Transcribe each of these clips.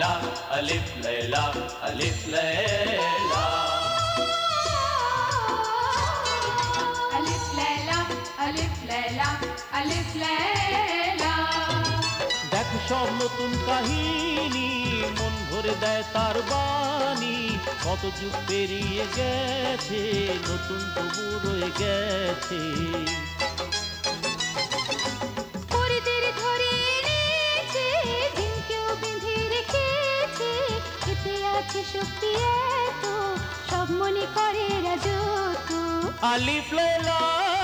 লাইলা আলিফ লাইলা আলিফ লাইলা আলিফ লাইলা আলিফ লাইলা আলিফ লাইলা দেখ সব নতুন কাহিনী মন ভরে দেয় তার বাণী। কত যুগ পেরিয়ে গেছে নতুন তবু রয়ে গেছে। আলিফ লাইলা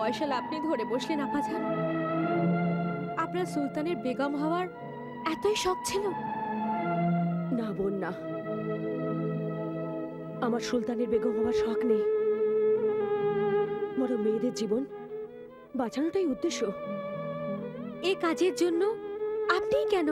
ফয়সালা আপনি ধরে বসলেন আপাজান আপনার সুলতানের বেগম হওয়ার এতই শখ ছিল? না বোন না। আমার সুলতানের বেগম হওয়ার শখ নেই। বড় মেয়েদের জীবন বাঁচানোটাই উদ্দেশ্য। এ কাজের জন্য আপনিই কেন?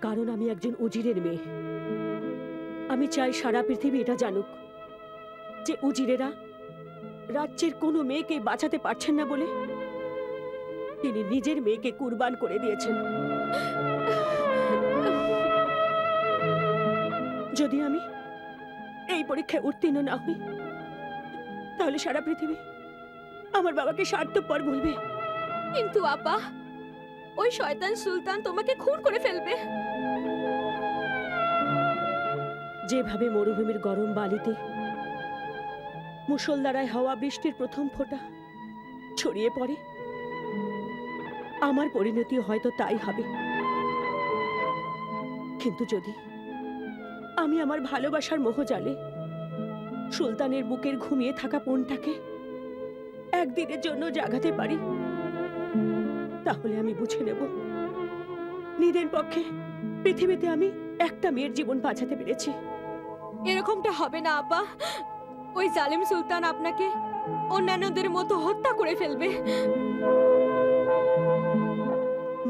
কারণ আমি একজন উজিরের মেয়ে। আমি চাই সারা পৃথিবী এটা জানুক। যে উজিরেরা রাজ্যের কোনো মেয়েকে বাঁচাতে পারছেন না বলে তিনি নিজের মেয়েকে কুরবান করে দিয়েছেন। যদি আমি এই পরীক্ষায় উত্তীর্ণ না হই, তাহলে সারা পৃথিবী আমার বাবাকে স্বার্থপর বলবে কিন্তু আপা, ওই শয়তান সুলতান তোমাকে খুন করে ফেলবে। যেভাবে মরুভূমির গরম বালিতে মুষলধারায় হওয়া বৃষ্টির প্রথম ফোঁটা ছড়িয়ে পড়ে, আমার পরিণতি হয়তো তাই হবে। কিন্তু যদি আমি আমার ভালোবাসার মোহজালে সুলতানের বুকের ঘুমিয়ে থাকা পণটাকে একদিনের জন্য জাগাতে পারি, তাহলে আমি বুঝে নেব নিদের পক্ষে পৃথিবীতে আমি একটা মেয়ের জীবন বাঁচাতে পেরেছি। এরকমটা হবে না আপা ওই জালিম সুলতান আপনাকে অন্যান্যদের মতো হত্যা করে ফেলবে।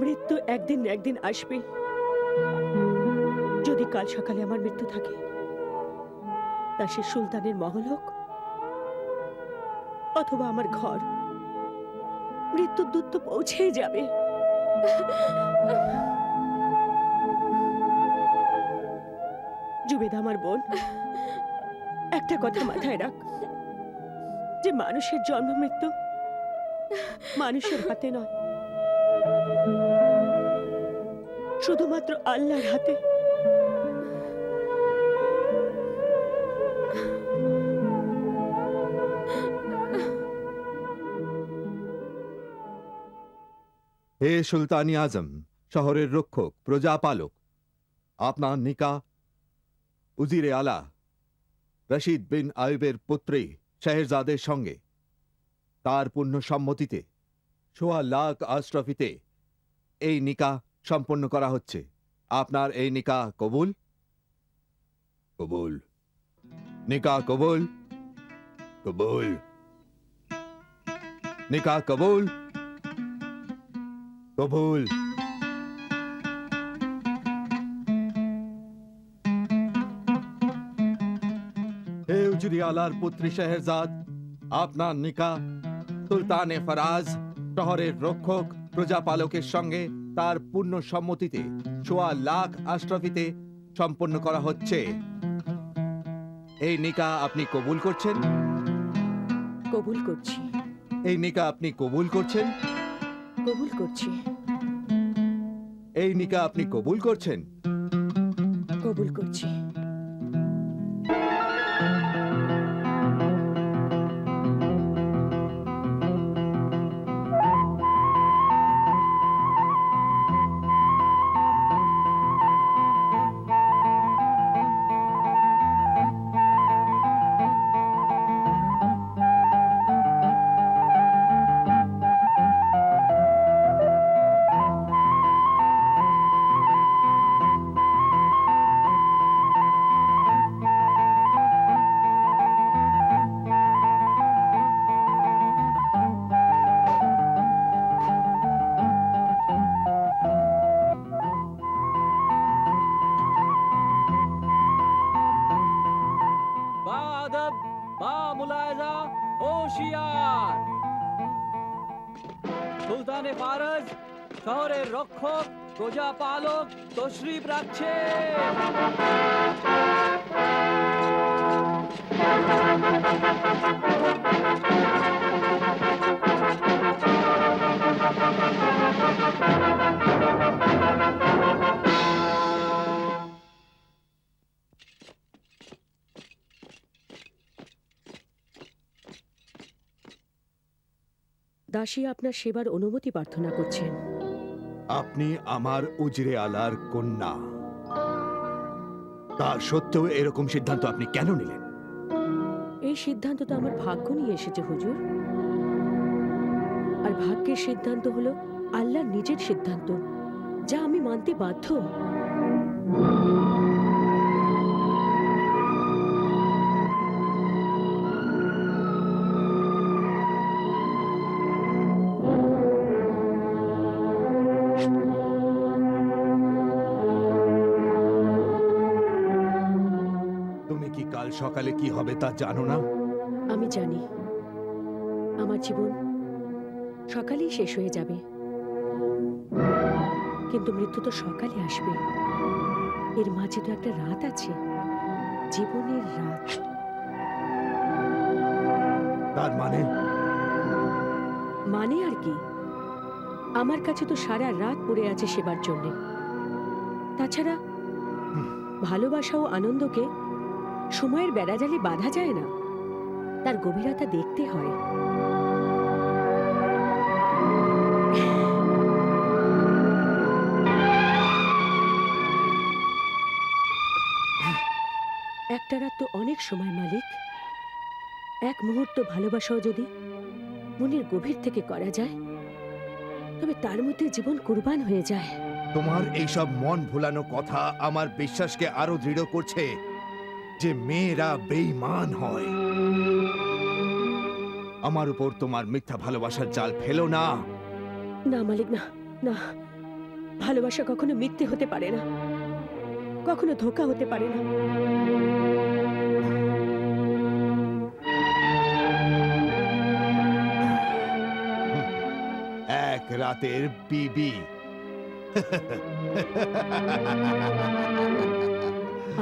মৃত্যু একদিন না একদিন আসবে। যদি কাল সকালে আমার মৃত্যু থাকে, তা সে সুলতানের মহল হোক অথবা আমার ঘর, মৃত্যুর দূত তো পৌঁছেই যাবে। জুবেদা আমার বোন। একটা কথা মাথায় রাখ। যে মানুষের জন্ম মৃত্যু মানুষের হাতে নয়। শুধুমাত্র আল্লাহর হাতে। হে সুলতানি আজম, শহরের রক্ষক, প্রজাপালক, আপনার নিকা উজিরে আলা রশিদ বিন আয়ুবের পুত্রী শেহজাদের সঙ্গে। তার পূর্ণ সম্মতিতে সোয়া লাখ আশরফিতে এই নিকা সম্পন্ন করা হচ্ছে। আপনার এই নিকা কবুল? কবুল। নিকা কবুল? কবুল। নিকা কবুল? কবুল। আলার পুত্রী শেহরজাদ আপনার নিকা সুলতানে ফরাজ শহরের রক্ষক প্রজাপালকের সঙ্গে তার পূর্ণ সম্মতিতে সোয়া লাখ আশরফিতে সম্পন্ন করা হচ্ছে। এই নিকা আপনি কবুল করছেন? কবুল করছি। এই নিকা আপনি কবুল করছেন? কবুল করছি। এই নিকা আপনি কবুল করছেন? কবুল করছি। রক্ষক প্রজাপালক তশরিফ রাখছে। দাসী আপনার সেবার অনুমতি প্রার্থনা করছেন। আপনি আমার উজরে আলার কন্যা। তা সত্ত্বেও এরকম সিদ্ধান্ত আপনি কেন নিলেন? এই সিদ্ধান্ত তো আমার ভাগ্য নিয়ে এসেছে, হুজুর। আর ভাগ্যের সিদ্ধান্ত হলো আল্লাহর নিজের সিদ্ধান্ত, যা আমি মানতে বাধ্য। কাল সকালে কি হবে তা জানো না? আমি জানি। আমার জীবন সকালেই শেষ হয়ে যাবে। কিন্তু মৃত্যু তো সকালে আসবে। এর মাঝে তো একটা রাত আছে। জীবনের রাত। তার মানে? মানে আর কি? আমার কাছে তো সারা রাত পড়ে আছে সেবার জন্যে। তাছাড়া ভালোবাসা ও আনন্দকে সময়ের বেড়াজালে বাধা যায় না। তার গভীরতা দেখতে হয়। একটা রাত তো অনেক সময়, মালিক। এক মুহূর্ত ভালোবাসাও যদি মনের গভীর থেকে করা যায়, তবে তার মধ্যে জীবন কুরবান হয়ে যায়। তোমার এইসব মন ভুলানো কথা আমার বিশ্বাসকে আরও দৃঢ় করছে। যে মেয়েরা বেঈমান হয়। আমার উপর তোমার মিথ্যা ভালোবাসার জাল ফেলো না। না মালিক না না। ভালোবাসা কখনো মিথ্যে হতে পারে না। কখনো ধোকা হতে পারে না। এক রাতের বিবি।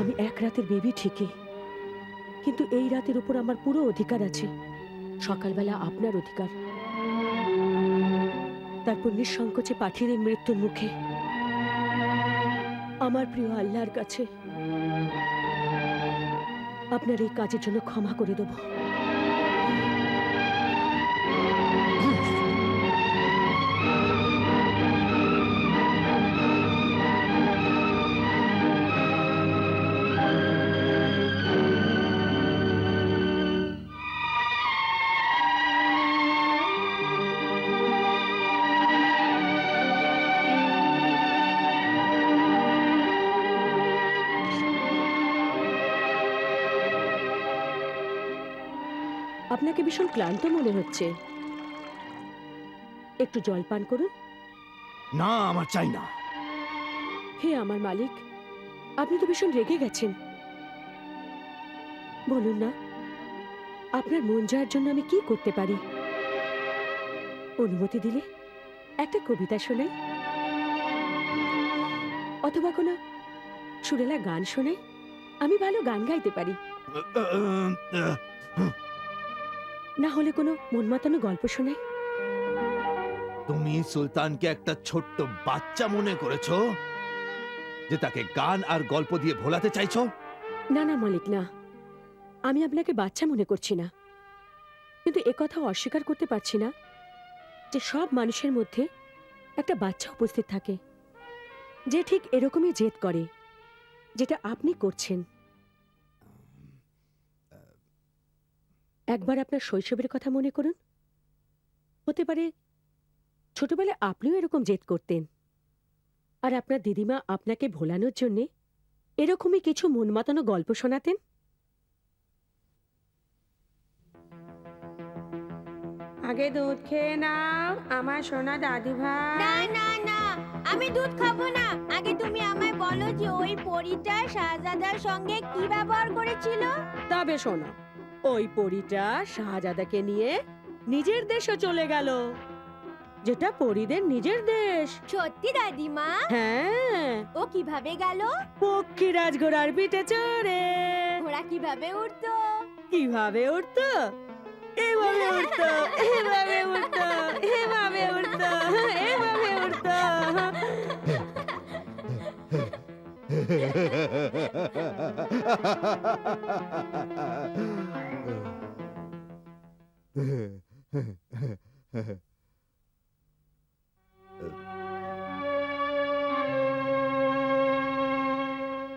আমি এক রাতের বেবি ঠিকই, কিন্তু এই রাতের উপর আমার পুরো অধিকার আছে। সকালবেলা আপনার অধিকার। তারপর নিঃসংকোচে পাঠিয়ে মৃত্যুর মুখে। আমার প্রিয় আল্লাহর কাছে আপনার এই কাজের জন্য ক্ষমা করে দেব। আপনাকে ভীষণ ক্লান্ত মনে হচ্ছে। একটু জল পান করুন। না আমার চাই না। হে আমার মালিক আপনি তো ভীষণ রেগে গেছেন। বলুন না আপনার মন যাওয়ার জন্য আমি কি করতে পারি? অনুমতি দিলে একটা কবিতা শোনাই। অথবা কোনো সুরেলা গান শোনাই। আমি ভালো গান গাইতে পারি। না হলে কোনো মন মাতানো গল্প শোনাই তুমি সুলতানকে একটা ছোট্ট বাচ্চা মনে করেছ? যে তাকে গান আর গল্প দিয়ে ভোলাতে চাইছো? না না মালিক না। আমি আপনাকে বাচ্চা মনে করছি না। কিন্তু একথাও অস্বীকার করতে পারছি না যে সব মানুষের মধ্যে একটা বাচ্চা উপস্থিত থাকে যে ঠিক এরকমই জেদ করে যেটা আপনি করছেন। একবার আপনার শৈশবের কথা মনে করুন। হতে পারে ছোটবেলায় আপনিও এরকম জেদ করতেন। আর আপনার দিদিমা আপনাকে ভোলানোর জন্যে এরকমই কিছু মন মাতানো গল্প শোনাতেন? আগে দুধ খেয়ে নাও আমার সোনা দাদু ভাই। না না না আমি দুধ খাব না। আগে তুমি আমায় বলো যে ওই পরীটা শাহজাদার সঙ্গে কি ব্যবহার করেছিল। তবে শোনো ওই পরীটা শাহজাদাকে নিয়ে নিজের দেশে চলে গেল। যেটা পরীদের নিজের দেশ। সত্যি দাদিমা? হ্যাঁ। ও কীভাবে গেল? পক্ষী রাজঘোড়ার পিঠে চড়ে। ঘোড়া কীভাবে উঠতো কীভাবে উঠতো এভাবে উঠতো এভাবে উঠতো এভাবে উঠতো এভাবে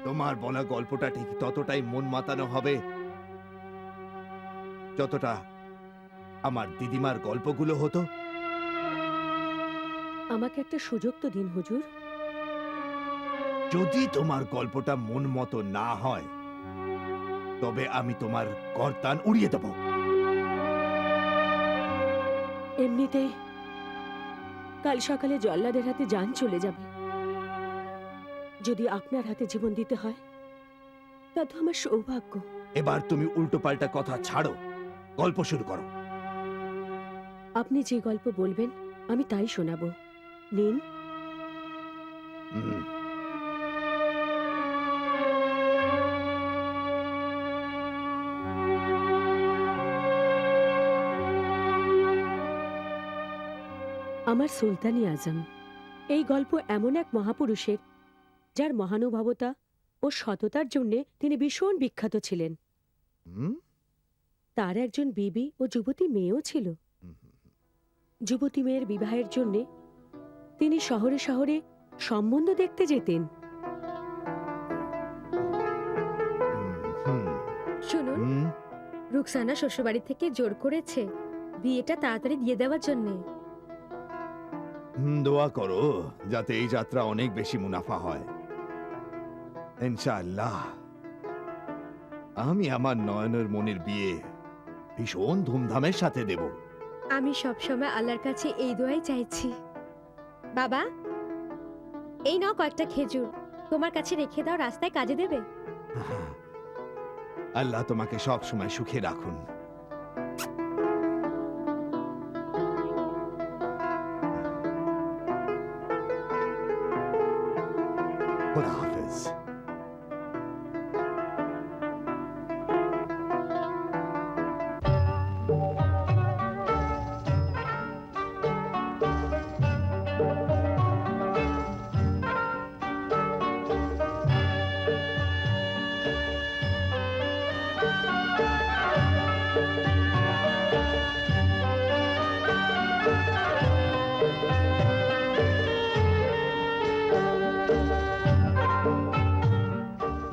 তোমার বলা গল্পটা ঠিক ততটাই মন মাতানো হবে যতটা আমার দিদিমার গল্পগুলো হতো। আমাকে একটা সুযোগ তো দিন হুজুর। যদি তোমার গল্পটা মন মতো না হয় তবে আমি তোমার কর্তান উড়িয়ে দেব। এমনিতে কাল সকালে জল্লাদের হাতে যান চলে যাবে। যদি আপনার হাতে জীবন দিতে হয় তা তো আমার সৌভাগ্য। এবার তুমি উল্টো পাল্টা কথা ছাড়ো গল্প শুরু করো। আপনি যে গল্প বলবেন আমি তাই শোনাবো। নিন। হুম। আমার সুলতানি আজম। এই গল্প এমন এক মহাপুরুষের যার মহানুভবতা ও সততার জন্যে তিনি ভীষণ বিখ্যাত ছিলেন। হুম? তার একজন বিবি ও যুবতী মেয়েও ছিল। যুবতী মেয়ের বিবাহের জন্যে তিনি শহরে শহরে সম্বন্ধ দেখতে যেতেন। শুনুন। রুকসানা শ্বশুরবাড়ি থেকে জোর করেছে বিয়েটা তাড়াতাড়ি দিয়ে দেওয়ার জন্যে। দোয়া করো যাতে এই যাত্রা অনেক বেশি মুনাফা হয়। ইনশাআল্লাহ। আমি আমার নয়নের মনের বিয়ে ভীষণ ধুমধামের সাথে দেব। আমি সবসময় আল্লাহর কাছে এই দোয়াই চাইছি। বাবা এই নাও কয়েকটা খেজুর। তোমার কাছে রেখে দাও রাস্তায় কাজে দেবে। আল্লাহ তোমাকে সব সময় সুখে রাখুন।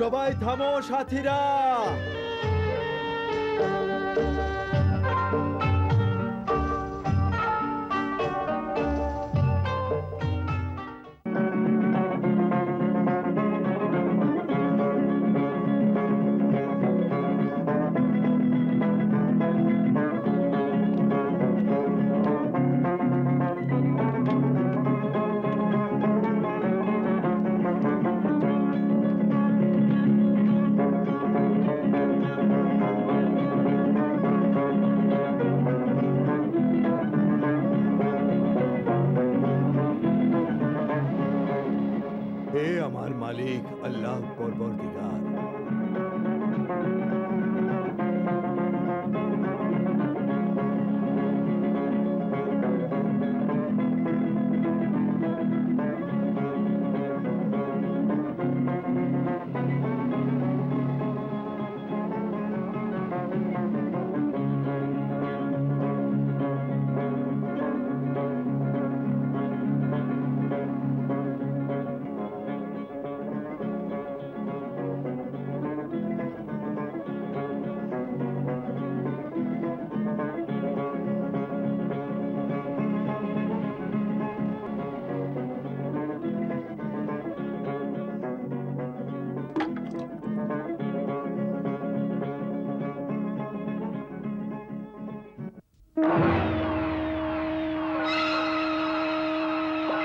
সবাই থামো সাথীরা।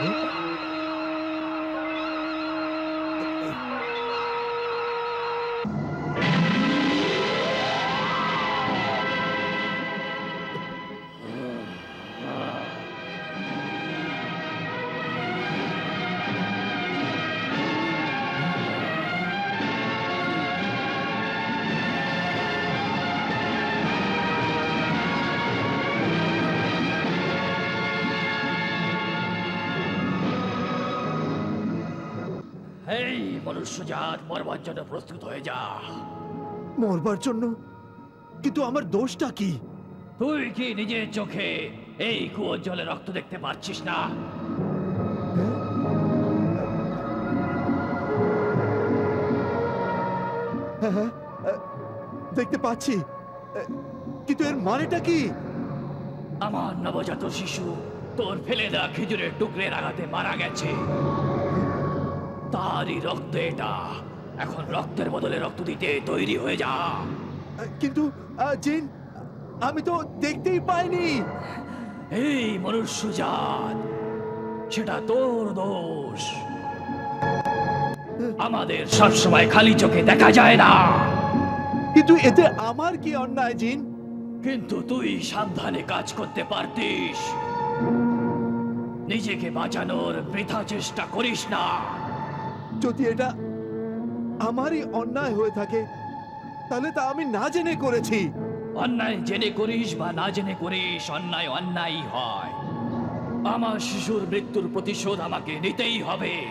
Hum? মনুষ্যজাত মরবার জন্য প্রস্তুত হয়ে যা। মরবার জন্য? কিন্তু আমার দোষটা কি? তুই কি নিজের চোখে এই কুয়োর জলে রক্ত দেখতে পাচ্ছিস না? হ্যাঁ হ্যাঁ দেখতে পাচ্ছি। কিন্তু এর মানেটা কি? আমার নবজাত শিশু তোর ফেলে দেওয়া খেজুরের টুকরের আঘাতে মারা গেছে। তারই রক্ত এটা। এখন রক্তের বদলে রক্ত দিতে তৈরি হয়ে যা। কিন্তু জিন আমি তো দেখতেই পাইনি। এই মনুষ্যজাত সেটা তোর দোষ। আমাদের সবসময় খালি চোখে দেখা যায় না। কিন্তু এতে আমার কি অন্যায় জিন? কিন্তু তুই সাবধানে কাজ করতে পারতিস। নিজেকে বাঁচানোর বৃথা চেষ্টা করিস না। যদি এটা আমারই অন্যায় হয়ে থাকে, তাহলে তা আমি না জেনে করেছি। অন্যায় জেনে করিস বা না জেনে করিস, অন্যায় অন্যায় হয়। আমার শিশুর মৃত্যুর প্রতিশোধ আমাকে নিতেই হবে।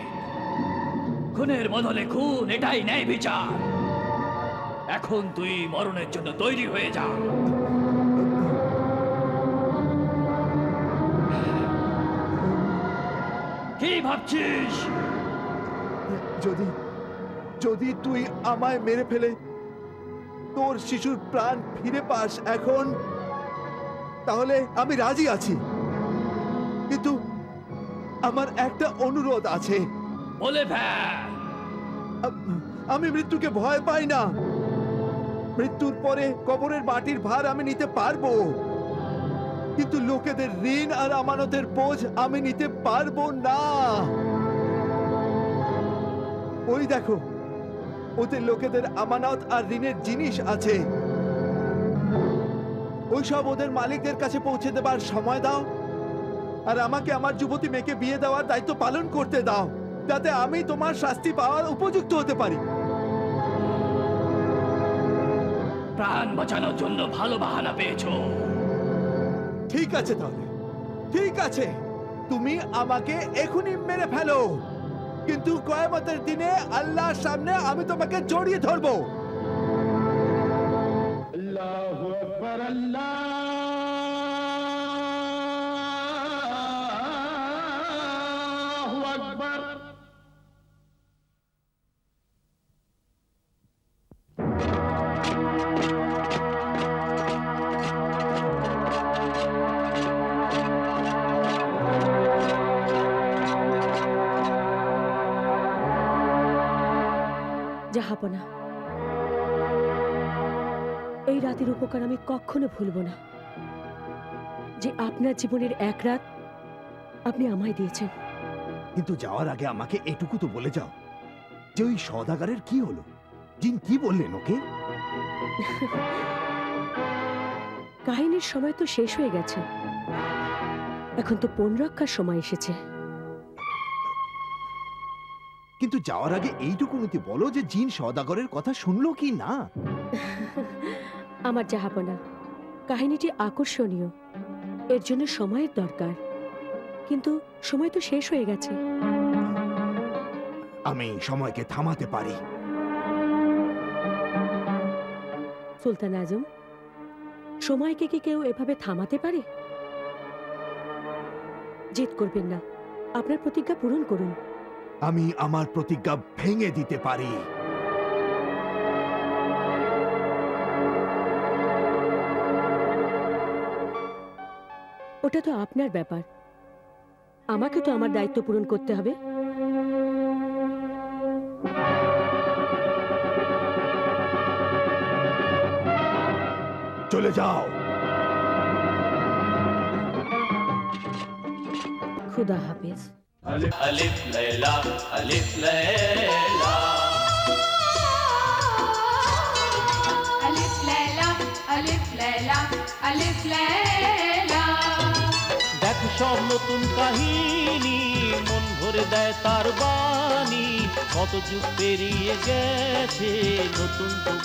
খুনের বদলে খুন, এটাই ন্যায় বিচার। এখন তুই মরণের জন্য তৈরি হয়ে যা। কি ভাবছিস? যদি যদি তুই আমায় মেরে ফেলে তোর শিশুর প্রাণ ফিরে পাস এখন তাহলে আমি রাজি আছি। কিন্তু আমার একটা অনুরোধ আছে। বলে আমি মৃত্যুকে ভয় পাই না। মৃত্যুর পরে কবরের মাটির ভার আমি নিতে পারব। কিন্তু লোকেদের ঋণ আর আমানতের বোঝ আমি নিতে পারব না। ওই দেখো ওদের লোকেদের আমানত আর ঋণের জিনিস আছে। ওইসব ওদের মালিকদের কাছে পৌঁছে দেবার সময় দাও আর আমাকে আমার যুবতী মেয়েকে বিয়ে দেওয়ার দায়িত্ব পালন করতে দাও যাতে আমি তোমার শাস্তি পাওয়ার উপযুক্ত হতে পারি। প্রাণ বাঁচানোর জন্য ভালো বাহানা পেয়েছ। ঠিক আছে তাহলে ঠিক আছে তুমি আমাকে এখনই মেরে ফেলো। কিন্তু কয়ামতের দিনে আল্লাহর সামনে আমি তোমাকে জড়িয়ে ধরবো। জাহাপনা এই রাতের উপকার আমি কখনো ভুলব না। যে আপনার জীবনের এক রাত আপনি আমায় দিয়েছেন। কিন্তু যাওয়ার আগে আমাকে এটুকু তো বলে যাও যে ওই সদাগারের কি হলো? জিন কি বললেন ওকে? কাহিনীর সময় তো শেষ হয়ে গেছে। এখন তো পণ রক্ষার সময় এসেছে। কিন্তু যাওয়ার আগে এইটুকু নীতি বলো যে জিন সদাগরের কথা শুনলো কি না? আমার জাহাপনা কাহিনীটি আকর্ষণীয়। এর জন্য সময়ের দরকার। কিন্তু সময় তো শেষ হয়ে গেছে। আমি সময়কে থামাতে পারি। সুলতান আজম সময়কে কি কেউ এভাবে থামাতে পারে? জেদ করবেন না। আপনার প্রতিজ্ঞা পূরণ করুন। আমি আমার প্রতিজ্ঞা ভেঙে দিতে পারি। ওটা তো আপনার ব্যাপার। আমাকে তো আমার দায়িত্ব পূরণ করতে হবে। চলে যাও। খুদা হাফেজ। Alif Layla, নতুন কাহিনী মন ভরে দেয় তার বাণী। কত যুগ পেরিয়ে গেছে নতুন যুগ